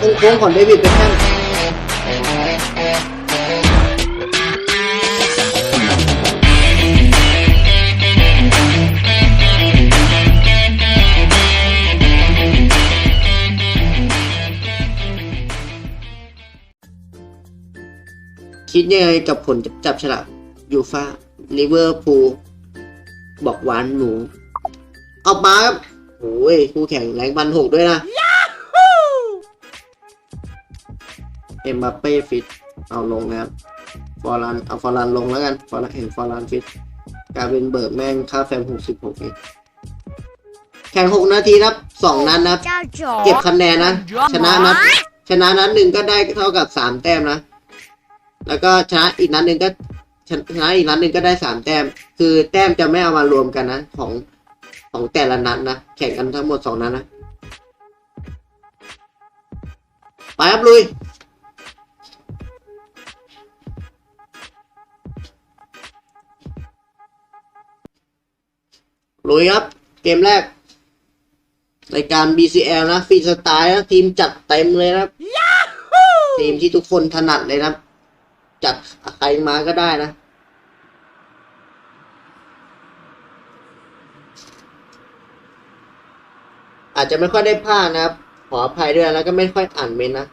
โค้งๆของเดวิดเบคแฮมคิดยังไงกับผลจับฉลากยูฟาลิเวอร์พูลบอกหวานหนูเอามาครับโอ้ยคู่แข่งแรงบันหกด้วยนะ เอ็มบัปเป้ฟิตเอาลงนะครับฟอร์ลันเอาฟอร์ลันลงแล้วกันฟอร์ลันเห็นฟอร์ลันฟิตกลายเป็นเบิร์กแม่งค่าแฟมหกสิบหกเองแข่งหกนาทีนะสองนัดนะเก็บคะแนนนะ ชนะนัดชนะนัดหนึ่งก็ได้เท่ากับสามแต้มนะ แล้วก็ชนะอีกนัดหนึ่งก็ชนะชนะอีกนัดหนึ่งก็ได้สามแต้ม คือแต้มจะไม่เอามารวมกันนะของของแต่ละนัดนะ แข่งกันทั้งหมดสองนัดนะ ไปครับลุย ลุยครับ เกมแรกรายการ BCL นะฟรีสไตล์นะทีมจัดเต็มเลยนะครับ ทีมที่ทุกคนถนัดเลยนะจัดใครมาก็ได้นะอาจจะไม่ค่อยได้ภาคนะครับ ขออภัยด้วยแล้วก็ไม่ค่อยอ่านเมนต์นะ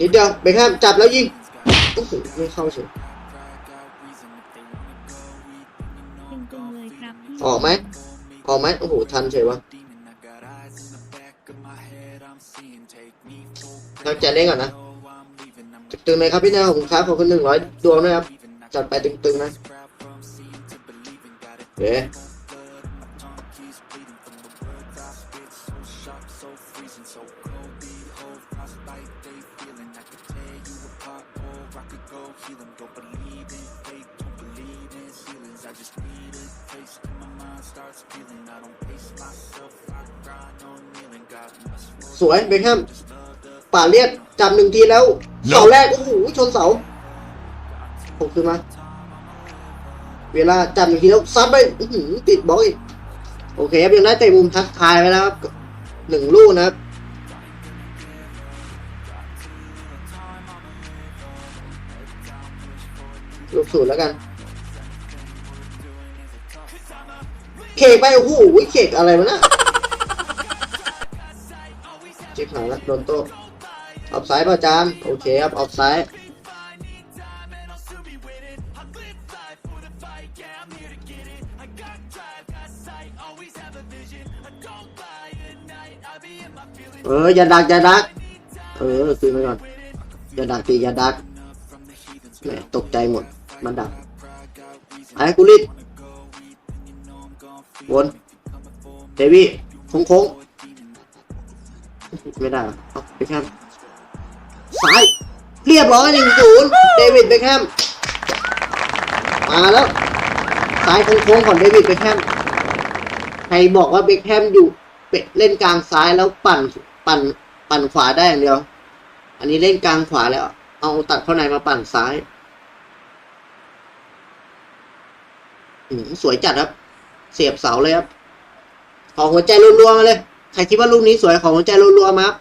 นิดเดียวเบคแฮมจับแล้วยิงโอ้โหไม่เข้าเฉยตึงๆเลยครับพี่ออกไหมออกไหมโอ้โหทันเฉยวะเราจะเล่นก่อนนะตึงๆเลยครับพี่นาผมครับขอบคุณหนึ่งร้อยดวงนะครับจัดไปตึงๆนะเย้ สวยเบคแฮม ป่าเลียดจับหนึ่งทีแล้ว เสาแรก โอ้โห ชนเสาผมขึ้นมา เวลาจับหนึ่งทีแล้ว ซัดไปอื้อหือติดบล็อกอีก โอเคครับยังได้เตะมุมทักทายไปแล้วครับหนึ่งลูกนะครับ ลูกศูนย์แล้วกัน เคกไปโอ้โหเคกอะไรวะน่ะจิ๊บหายละโดนโต้ออฟไซด์ป่ะอจารย์โอเคครับออฟไซด์เอออย่าดักอย่าดัก เออคืนไปก่อนอย่าดักตีอย่าดักแหมตกใจหมดมันดักไอ้กูรีบ วนเดวี่โค้งโค้งไม่ได้เอาเบคแฮมซ้ายเรียบร้อยหนึ่งศูนย์เดวิดเบคแฮมมาแล้วซ้ายโค้งๆของเดวิดเบคแฮมใครบอกว่าเบคแฮมอยู่เป็ดเล่นกลางซ้ายแล้วปั่นปั่นปั่นขวาได้อย่างเดียว อันนี้เล่นกลางขวาแล้ว เอาตัดเข้าในมาปั่นซ้ายอืมสวยจัดครับ เสียบเสาเลยครับ ขอหัวใจรัวๆมาเลย ใครคิดว่าลูกนี้สวยขอหัวใจรัวๆมาครับ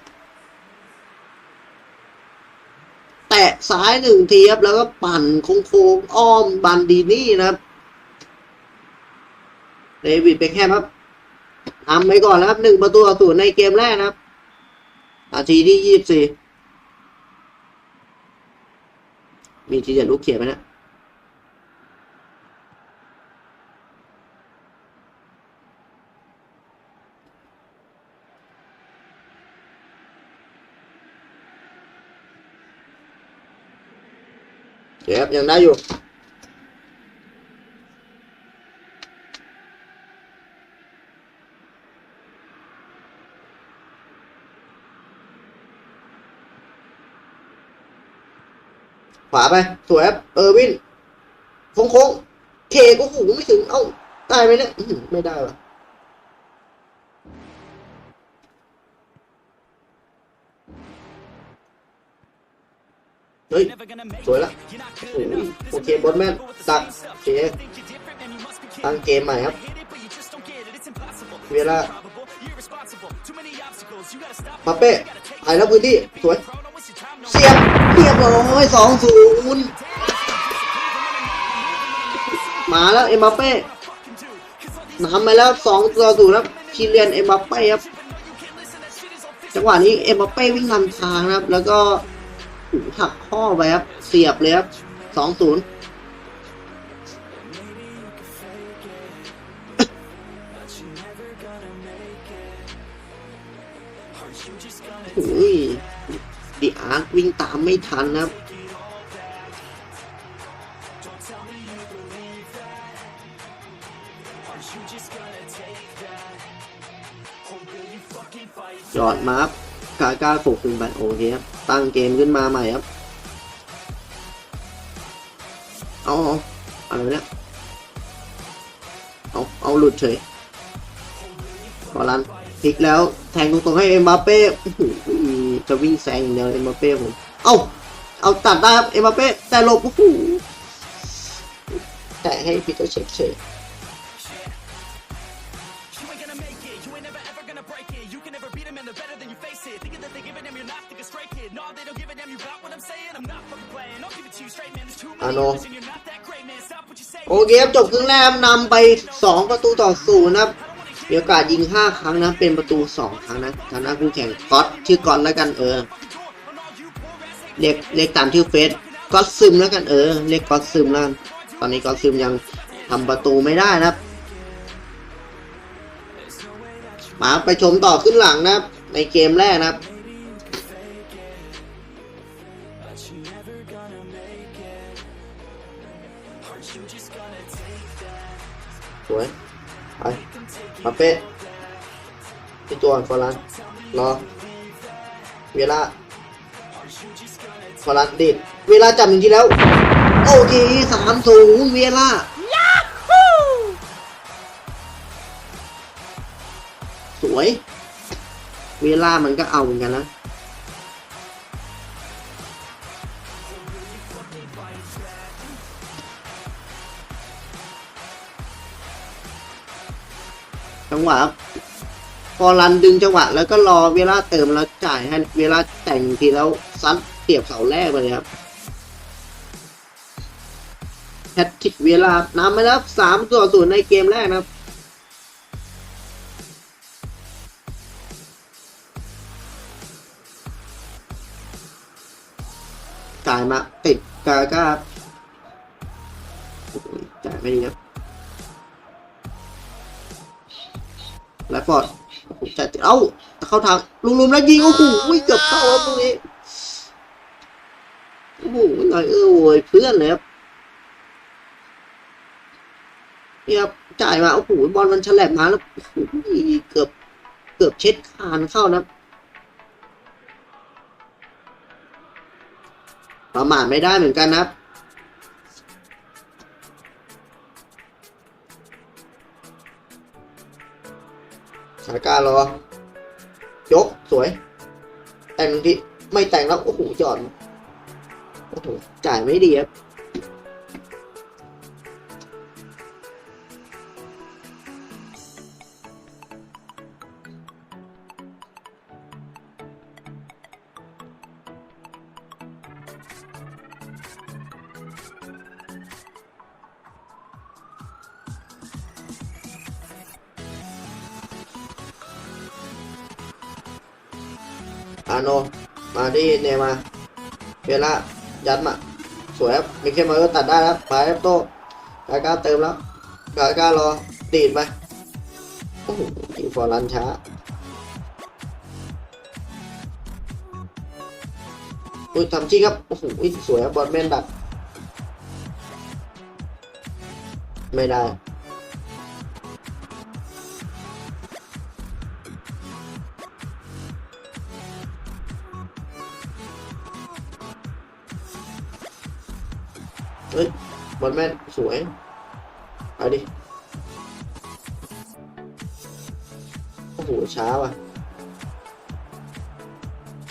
แตะซ้ายหนึ่งทีครับ แล้วก็ปั่นโค้งๆอ้อมบันดีนี่นะครับเดวิดเบคแฮมครับทำไปก่อนนะครับหนึ่งประตูต่อศูนย์ในเกมแรกนะครับนาทีที่ยี่สิบสี่มีทีเด็ดลูกเขียนไหมนะ เดี๋ยวครับยังได้อยู่ขวาไป สวยครับ เออร์วินโค้งโค้งๆเคก็หูไม่ถึง เอ้า ได้ไหมเนี่ยไม่ได้ว่ะ เฮ้ย สวยละโอ้โหโอเคบอลแมนตักโอเคตั้งเกมใหม่ครับ เวลาปาเป้หายแล้วพื้นที่ สวย เสียบเรียบร้อยสองศูนย์มาแล้วเอ็มบัปเป้นำไปแล้วสองต่อศูนย์ครับคีเลียนเอ็มบัปเป้ครับ จังหวะนี้เอ็มบัปเป้วิ่งนำทางครับ แล้วก็ หักข้อไปครับ เสียบเลยครับสองศูนย์อุ้ยดีอาร์วิ่งตามไม่ทันนะครับจอดมาครับกาก้าปลุกถึงบัตโอเคครับ ตั้งเกมขึ้นมาใหม่ครับ เอาเอาอะไรเนี่ย เอาเอาหลุดเฉยพอรันพลิกแล้วแทงตรงๆให้เอ็มบัปเป้จะวิ่งแซงอย่างเดียวเอ็มบัปเป้ผม เอาเอาตัดได้ครับเอ็มบัปเป้แต่หลบโอ้โหแต่ให้พีเตอร์เช็คเฉย Stop what you say. โอเคครับจบครึ่งแรกครับนำไป 2 ประตูต่อศูนย์นะครับมีโอกาสยิง 5 ครั้งนะเป็นประตู 2 ครั้งนะทางด้านคู่แข่งก๊อตชื่อก๊อตแล้วกันเออเรียกเรียกตามชื่อเฟซก๊อตซึมแล้วกันเออเรียกก๊อตซึมแล้วกันตอนนี้ก๊อตซึมยังทำประตูไม่ได้นะครับ มาไปชมต่อขึ้นหลังนะครับในเกมแรกนะครับ เป๊ะที่ตัวฟอรันรอ เวลาฟอรันดิดเวลาจับจริงๆแล้ว โอเคสามศูนย์เวลาสวย เวลามันก็เอาเหมือนกันนะ จังหวะพอรันดึงจังหวะ แล้วก็รอเวลาเติมแล้วจ่ายให้เวลาแต่งทีแล้วซัดเสียบเสาแรกไปเลยครับแฮตติกเวลานำไปแล้วสามต่อศูนย์ในเกมแรกนะครับจ่ายมาติดกาก้าโอ้โหจ่ายไม่ดีครับ แล้วฟอร์ดแต่เอ้าเข้าทางลุมๆแล้วยิงโอ้โหเกือบเข้าครับตรงนี้โอ้โหหน่อยเออโวยเพื่อนเลยครับเนี่ยครับจ่ายมาโอ้โหบอลมันฉลับมาแล้วโอ้โหเกือบเกือบเช็ดคานเข้านะประมาทไม่ได้เหมือนกันนะ สถานการณ์รอยกสวย แต่งทีไม่แต่งแล้ว โอ้โหจอดโอ้โหจ่ายไม่ดีครับาโน มาที่เนมาเวลายัดมา สวยครับมีแค่มาก็ตัดได้แล้วไปครับโต้กาก้าเติมแล้วกาก้ารอดีดไปโอ้โหยิงฟอร์รันช้าอุ้ยทำจริงครับ โอ้โหสวยครับบอลแมนดัก ไม่ได้ เฮ้ยบอลแม่นสวยเอาดิโอ้โหช้าว่ะ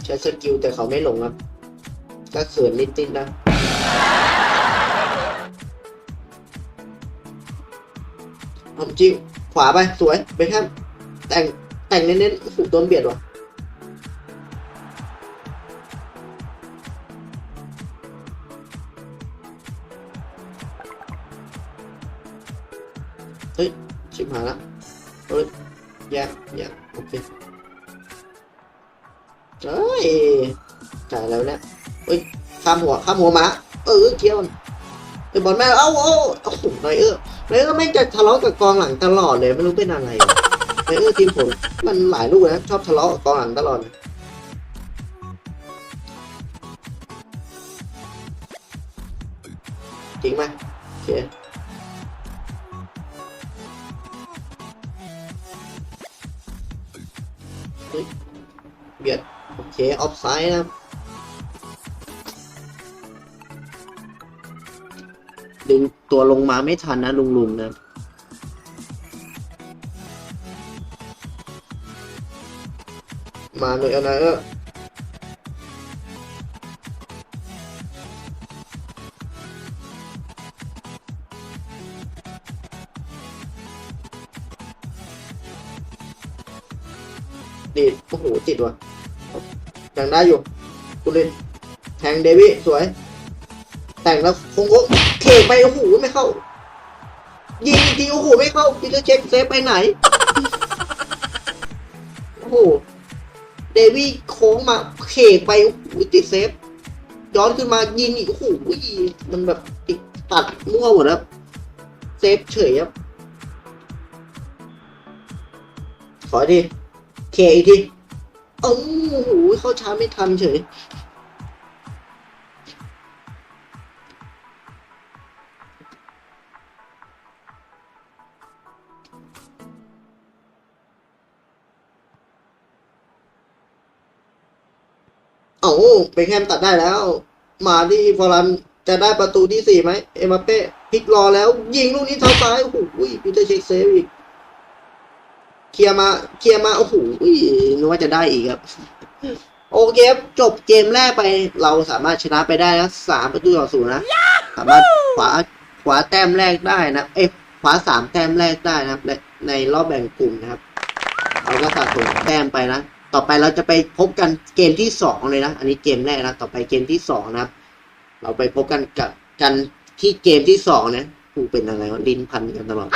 ใช้สกิลแต่เขาไม่หลงครับก็เขินนิดนะผมจริงขวาไปสวยเบคแฮมแต่งแต่งเน้นๆโอ้โหโดนเบียดว่ะ ชิบหายละเฮ้ยแย่แย่โอเคเฮ้ยจ่ายแล้วเนี่ยเฮ้ยข้ามหัวข้ามหัวมาเออเกี้ยวนไอ้บอลแม่เอ้าเอ้าโอ้โหนเออแล้วก็ไม่งจะทะเลาะกับกองหลังตลอดเลยไม่รู้เป็นอะไรอะในเออทีมผมมันหลายลูกนะชอบทะเลาะกับกองหลังตลอดเลยจริงไหมโอเค ฮ้ยเบียดโอเค ออฟไซด์นะครับดึงตัวลงมาไม่ทันนะ ลุงลุงๆนะมาหน่อยอาหน่อยเออ อ้โหติดว่ะยังได้อยู่คุณลินแทงเดวิสวย แต่งแล้วคงโค้งเขกไปโอ้โหไม่เข้า ยิงอีกทีโอ้โหไม่เข้าพีเตอร์เช็คเซฟไปไหนโอ้โหเดวี่โค้งมาเขกไปโอ้โหติดเซฟย้อนขึ้นมายิงอีกโอ้โหมันแบบติดตัดมั่วหมดแล้วเซฟเฉยครับขอทีเคอีกที เอ้าโอ้โหเข้าช้าไม่ทันเฉย เอาเบคแฮมตัดได้แล้ว มาที่ฟอรันจะได้ประตูที่สี่ไหม เอ็มบัปเป้พลิกรอแล้ว ยิงลูกนี้เท้าซ้าย โอ้โหปีเตอร์เช็คเซฟอีก เคลียร์มาเคลียร์มาโอ้โหนึกว่าจะได้อีกครับ โอเคจบเกมแรกไปเราสามารถชนะไปได้นะสามประตูต่อศูนย์นะ สามารถขวาขวาแต้มแรกได้นะเอ้ยขวาสามแต้มแรกได้นะครับ ในในรอบแบ่งกลุ่มนะครับเราก็สะสมแต้มไปนะต่อไปเราจะไปพบกันเกมที่สองเลยนะ อันนี้เกมแรกนะ ต่อไปเกมที่สองนะครับ เราไปพบกันกับกันที่เกมที่สองนะกูเป็นอะไรวะลิ้นพันกันตลอด